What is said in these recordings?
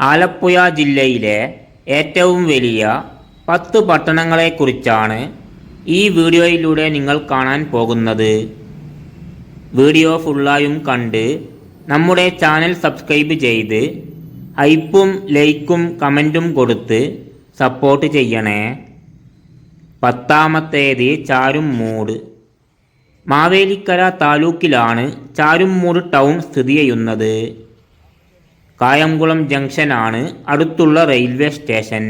ആലപ്പുഴ ജില്ലയിലെ ഏറ്റവും വലിയ പത്ത് പട്ടണങ്ങളെക്കുറിച്ചാണ് ഈ വീഡിയോയിലൂടെ നിങ്ങൾ കാണാൻ പോകുന്നത്. വീഡിയോ ഫുള്ളായും കണ്ട് നമ്മുടെ ചാനൽ സബ്സ്ക്രൈബ് ചെയ്ത് ഹൈപ്പും ലൈക്കും കമന്റും കൊടുത്ത് സപ്പോർട്ട് ചെയ്യണേ. പത്താമത്തേത് ചാരുംമൂട്. മാവേലിക്കര താലൂക്കിലാണ് ചാരുംമൂട് ടൗൺ സ്ഥിതി ചെയ്യുന്നത്. കായംകുളം ജംഗ്ഷനാണ് അടുത്തുള്ള റെയിൽവേ സ്റ്റേഷൻ.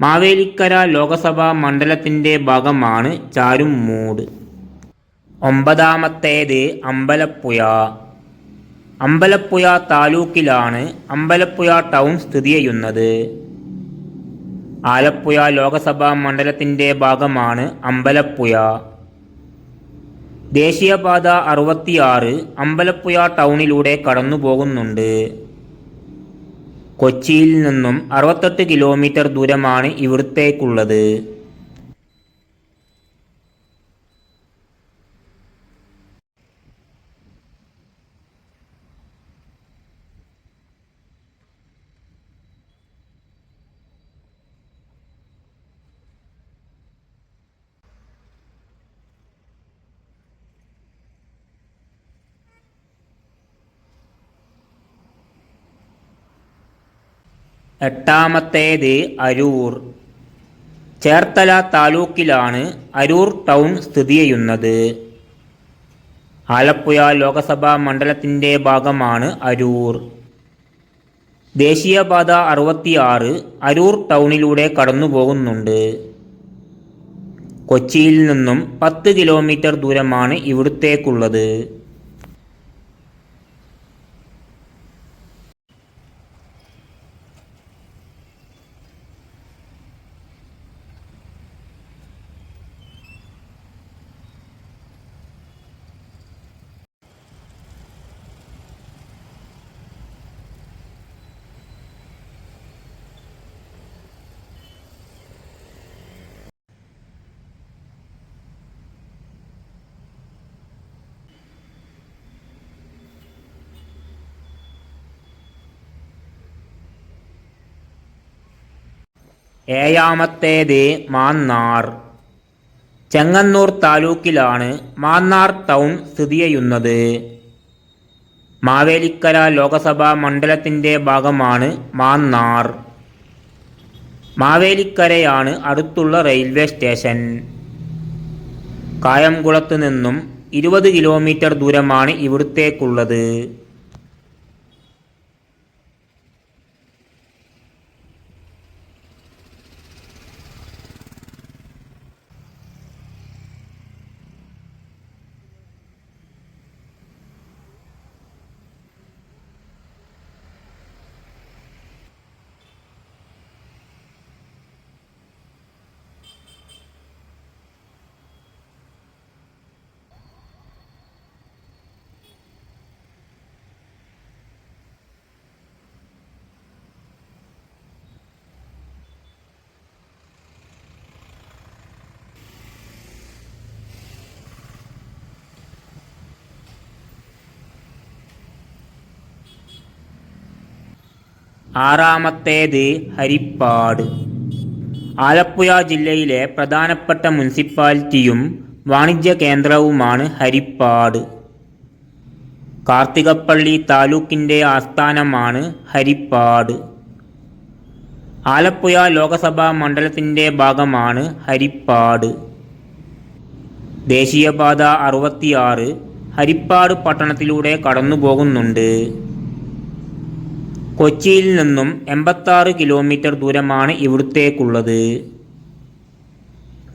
മാവേലിക്കര ലോകസഭാ മണ്ഡലത്തിന്റെ ഭാഗമാണ് ചാരുംമൂട്. ഒമ്പതാമത്തേത് അമ്പലപ്പുഴ. അമ്പലപ്പുഴ താലൂക്കിലാണ് അമ്പലപ്പുഴ ടൗൺ സ്ഥിതി ചെയ്യുന്നത്. ആലപ്പുഴ ലോകസഭാ മണ്ഡലത്തിന്റെ ഭാഗമാണ് അമ്പലപ്പുഴ. ദേശീയപാത അറുപത്തിയാറ് അമ്പലപ്പുഴ ടൗണിലൂടെ കടന്നു പോകുന്നുണ്ട് കൊച്ചിയിൽ നിന്നും അറുപത്തെട്ട് കിലോമീറ്റർ ദൂരമാണ് ഇവിടത്തേക്കുള്ളത്. എട്ടാമത്തേത് അരൂർ. ചേർത്തല താലൂക്കിലാണ് അരൂർ ടൗൺ സ്ഥിതി ചെയ്യുന്നത്. ആലപ്പുഴ ലോകസഭാ മണ്ഡലത്തിന്റെ ഭാഗമാണ് അരൂർ. ദേശീയപാത അറുപത്തിയാറ് അരൂർ ടൗണിലൂടെ കടന്നു പോകുന്നുണ്ട് കൊച്ചിയിൽ നിന്നും പത്ത് കിലോമീറ്റർ ദൂരമാണ് ഇവിടത്തേക്കുള്ളത്. ഏഴാമത്തേത് മാന്നാർ. ചെങ്ങന്നൂർ താലൂക്കിലാണ് മാന്നാർ ടൗൺ സ്ഥിതി ചെയ്യുന്നത്. മാവേലിക്കര ലോകസഭാ മണ്ഡലത്തിന്റെ ഭാഗമാണ് മാന്നാർ. മാവേലിക്കരയാണ് അടുത്തുള്ള റെയിൽവേ സ്റ്റേഷൻ. കായംകുളത്ത് നിന്നും ഇരുപത് കിലോമീറ്റർ ദൂരമാണ് ഇവിടത്തേക്കുള്ളത്. ആറാമത്തേത് ഹരിപ്പാട്. ആലപ്പുഴ ജില്ലയിലെ പ്രധാനപ്പെട്ട മുനിസിപ്പാലിറ്റിയും വാണിജ്യ കേന്ദ്രവുമാണ് ഹരിപ്പാട്. കാർത്തികപ്പള്ളി താലൂക്കിന്റെ ആസ്ഥാനമാണ് ഹരിപ്പാട്. ആലപ്പുഴ ലോകസഭാ മണ്ഡലത്തിന്റെ ഭാഗമാണ് ഹരിപ്പാട്. ദേശീയപാത അറുപത്തിയാറ് ഹരിപ്പാട് പട്ടണത്തിലൂടെ കടന്നു പോകുന്നുണ്ട് കൊച്ചിയിൽ നിന്നും എൺപത്താറ് കിലോമീറ്റർ ദൂരമാണ് ഇവിടുത്തേക്കുള്ളത്.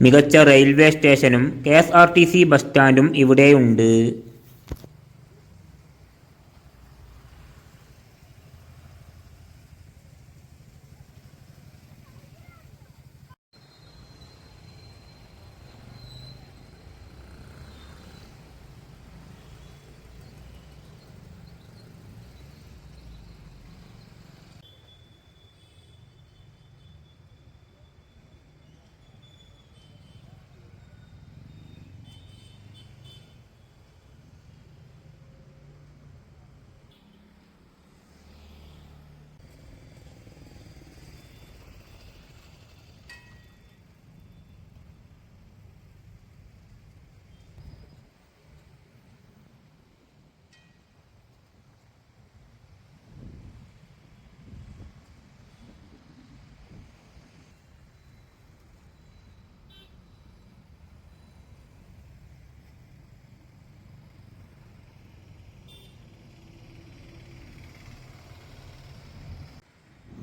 മികച്ച റെയിൽവേ സ്റ്റേഷനും K S R T C bus സ്റ്റാൻഡും ഇവിടെയുണ്ട്.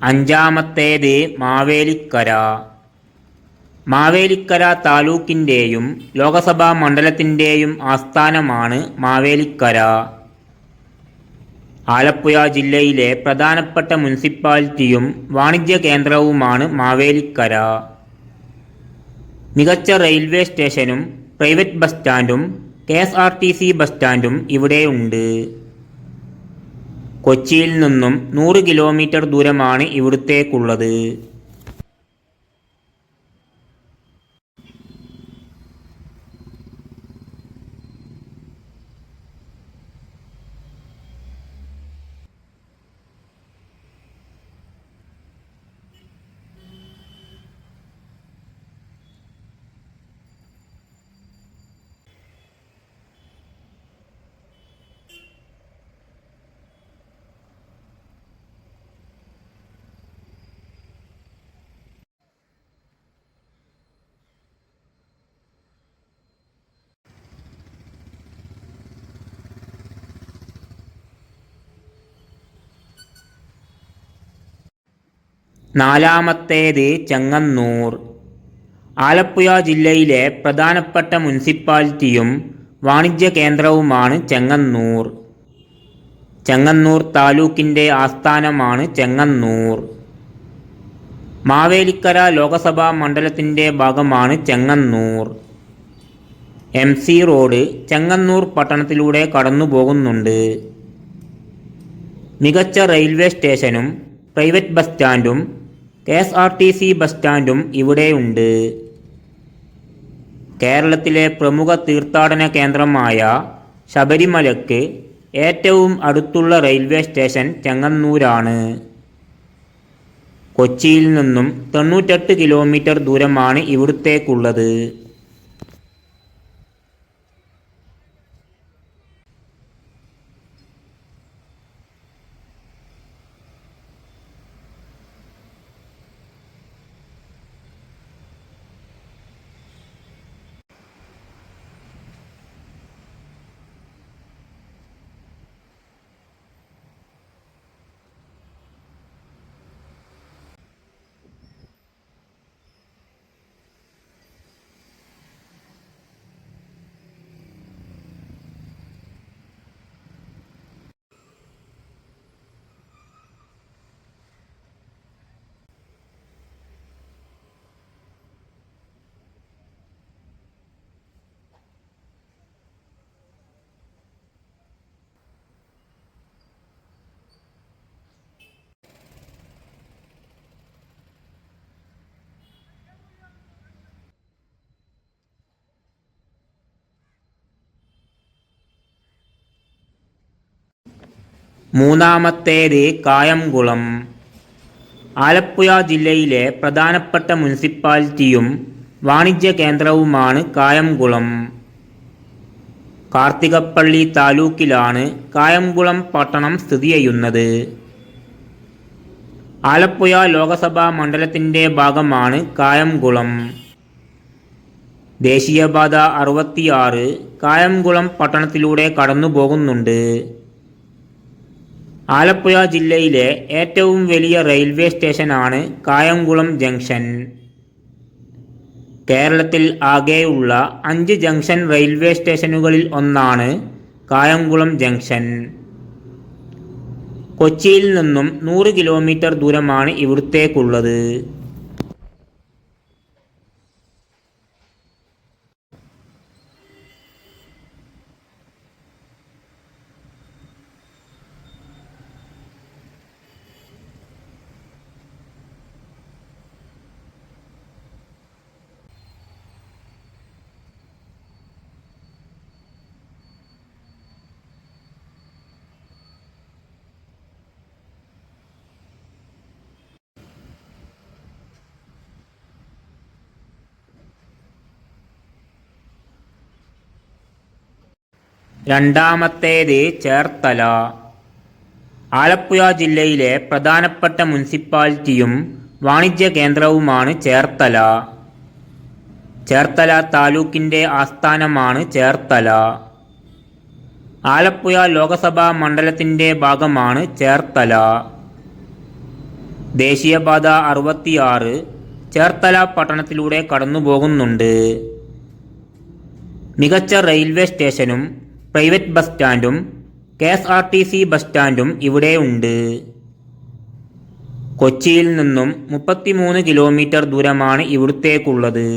അഞ്ചാമത്തേത് മാവേലിക്കര. മാവേലിക്കര താലൂക്കിന്റെയും ലോകസഭാ മണ്ഡലത്തിന്റെയും ആസ്ഥാനമാണ് മാവേലിക്കര. ആലപ്പുഴ ജില്ലയിലെ പ്രധാനപ്പെട്ട മുനിസിപ്പാലിറ്റിയും വാണിജ്യ കേന്ദ്രവുമാണ് മാവേലിക്കര. മികച്ച റെയിൽവേ സ്റ്റേഷനും private bus സ്റ്റാൻഡും K S R T C bus സ്റ്റാൻഡും ഇവിടെയുണ്ട് കൊച്ചിയിൽ നിന്നും നൂറ് കിലോമീറ്റർ ദൂരമാണ് ഇവിടുത്തേക്കുള്ളത്. നാലാമത്തേത് ചെങ്ങന്നൂർ. ആലപ്പുഴ ജില്ലയിലെ പ്രധാനപ്പെട്ട മുനിസിപ്പാലിറ്റിയും വാണിജ്യ കേന്ദ്രവുമാണ് ചെങ്ങന്നൂർ. ചെങ്ങന്നൂർ താലൂക്കിന്റെ ആസ്ഥാനമാണ് ചെങ്ങന്നൂർ. മാവേലിക്കര ലോകസഭാ മണ്ഡലത്തിന്റെ ഭാഗമാണ് Chengannur. M C road Chengannur പട്ടണത്തിലൂടെ കടന്നു പോകുന്നുണ്ട് മികച്ച റെയിൽവേ സ്റ്റേഷനും private bus സ്റ്റാൻഡും K S R T C bus സ്റ്റാൻഡും ഇവിടെയുണ്ട്. കേരളത്തിലെ പ്രമുഖ തീർത്ഥാടന കേന്ദ്രമായ ശബരിമലയ്ക്ക് ഏറ്റവും അടുത്തുള്ള റെയിൽവേ സ്റ്റേഷൻ ചെങ്ങന്നൂരാണ്. കൊച്ചിയിൽ നിന്നും തൊണ്ണൂറ്റെട്ട് കിലോമീറ്റർ ദൂരമാണ് ഇവിടുത്തേക്കുള്ളത്. മൂന്നാമത്തേത് കായംകുളം. ആലപ്പുഴ ജില്ലയിലെ പ്രധാനപ്പെട്ട മുനിസിപ്പാലിറ്റിയും വാണിജ്യ കേന്ദ്രവുമാണ് കായംകുളം. കാർത്തികപ്പള്ളി താലൂക്കിലാണ് കായംകുളം പട്ടണം സ്ഥിതി ചെയ്യുന്നത്. ആലപ്പുഴ ലോകസഭാ മണ്ഡലത്തിന്റെ ഭാഗമാണ് കായംകുളം. ദേശീയപാത അറുപത്തിയാറ് കായംകുളം പട്ടണത്തിലൂടെ കടന്നു പോകുന്നുണ്ട് ആലപ്പുഴ ജില്ലയിലെ ഏറ്റവും വലിയ റെയിൽവേ സ്റ്റേഷനാണ് കായംകുളം ജംഗ്ഷൻ. കേരളത്തിൽ ആകെയുള്ള അഞ്ച് ജംഗ്ഷൻ റെയിൽവേ സ്റ്റേഷനുകളിൽ ഒന്നാണ് കായംകുളം ജംഗ്ഷൻ. കൊച്ചിയിൽ നിന്നും നൂറ് കിലോമീറ്റർ ദൂരമാണ് ഇവിടുത്തേക്കുള്ളത്. രണ്ടാമത്തേത് ചേർത്തല. ആലപ്പുഴ ജില്ലയിലെ പ്രധാനപ്പെട്ട മുനിസിപ്പാലിറ്റിയും വാണിജ്യ കേന്ദ്രവുമാണ് ചേർത്തല. ചേർത്തല താലൂക്കിന്റെ ആസ്ഥാനമാണ് ചേർത്തല. ആലപ്പുഴ ലോകസഭാ മണ്ഡലത്തിന്റെ ഭാഗമാണ് ചേർത്തല. ദേശീയപാത അറുപത്തിയാറ് ചേർത്തല പട്ടണത്തിലൂടെ കടന്നുപോകുന്നുണ്ട്. മികച്ച റെയിൽവേ സ്റ്റേഷനും private bus സ്റ്റാൻഡും K S R T C bus സ്റ്റാൻഡും ഇവിടെ ഉണ്ട്. കൊച്ചിയിൽ നിന്നും മുപ്പത്തിമൂന്ന് കിലോമീറ്റർ ദൂരമാണ് ഇവിടുത്തേക്കുള്ളത്.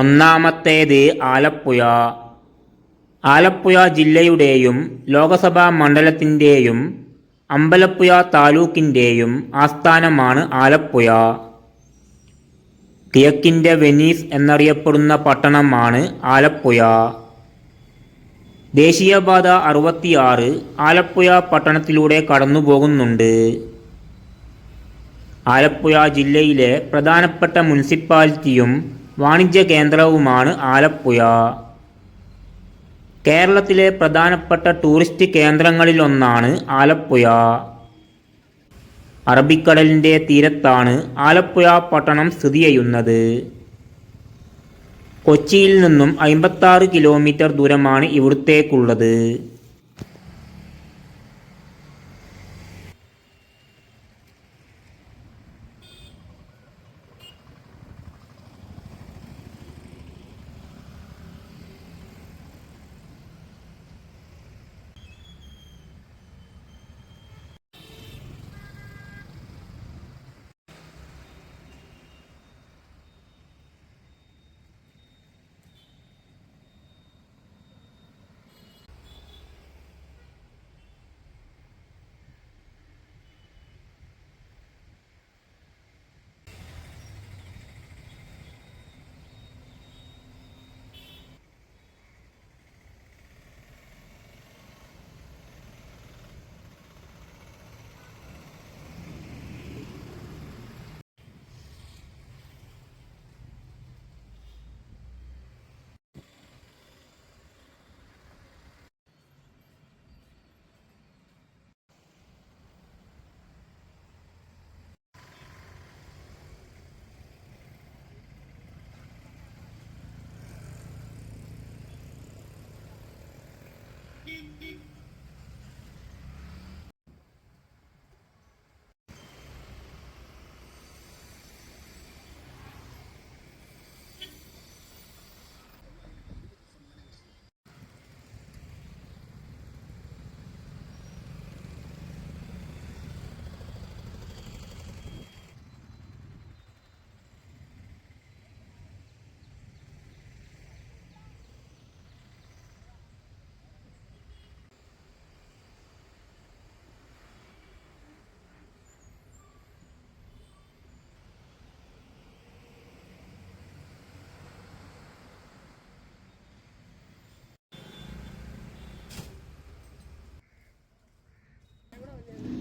ഒന്നാമത്തേത് ആലപ്പുഴ. ആലപ്പുഴ ജില്ലയുടെയും ലോകസഭാ മണ്ഡലത്തിന്റെയും അമ്പലപ്പുഴ താലൂക്കിന്റെയും ആസ്ഥാനമാണ് ആലപ്പുഴ. കിഴക്കിന്റെ വെനീസ് എന്നറിയപ്പെടുന്ന പട്ടണമാണ് ആലപ്പുഴ. ദേശീയപാത അറുപത്തിയാറ് ആലപ്പുഴ പട്ടണത്തിലൂടെ കടന്നുപോകുന്നുണ്ട്. ആലപ്പുഴ ജില്ലയിലെ പ്രധാനപ്പെട്ട മുനിസിപ്പാലിറ്റിയും വാണിജ്യ കേന്ദ്രവുമാണ് ആലപ്പുഴ. കേരളത്തിലെ പ്രധാനപ്പെട്ട ടൂറിസ്റ്റ് കേന്ദ്രങ്ങളിലൊന്നാണ് ആലപ്പുഴ. അറബിക്കടലിന്റെ തീരത്താണ് ആലപ്പുഴ പട്ടണം സ്ഥിതി ചെയ്യുന്നത്. കൊച്ചിയിൽ നിന്നും അമ്പത്താറ് കിലോമീറ്റർ ദൂരമാണ് ഇവിടുത്തേക്കുള്ളത്.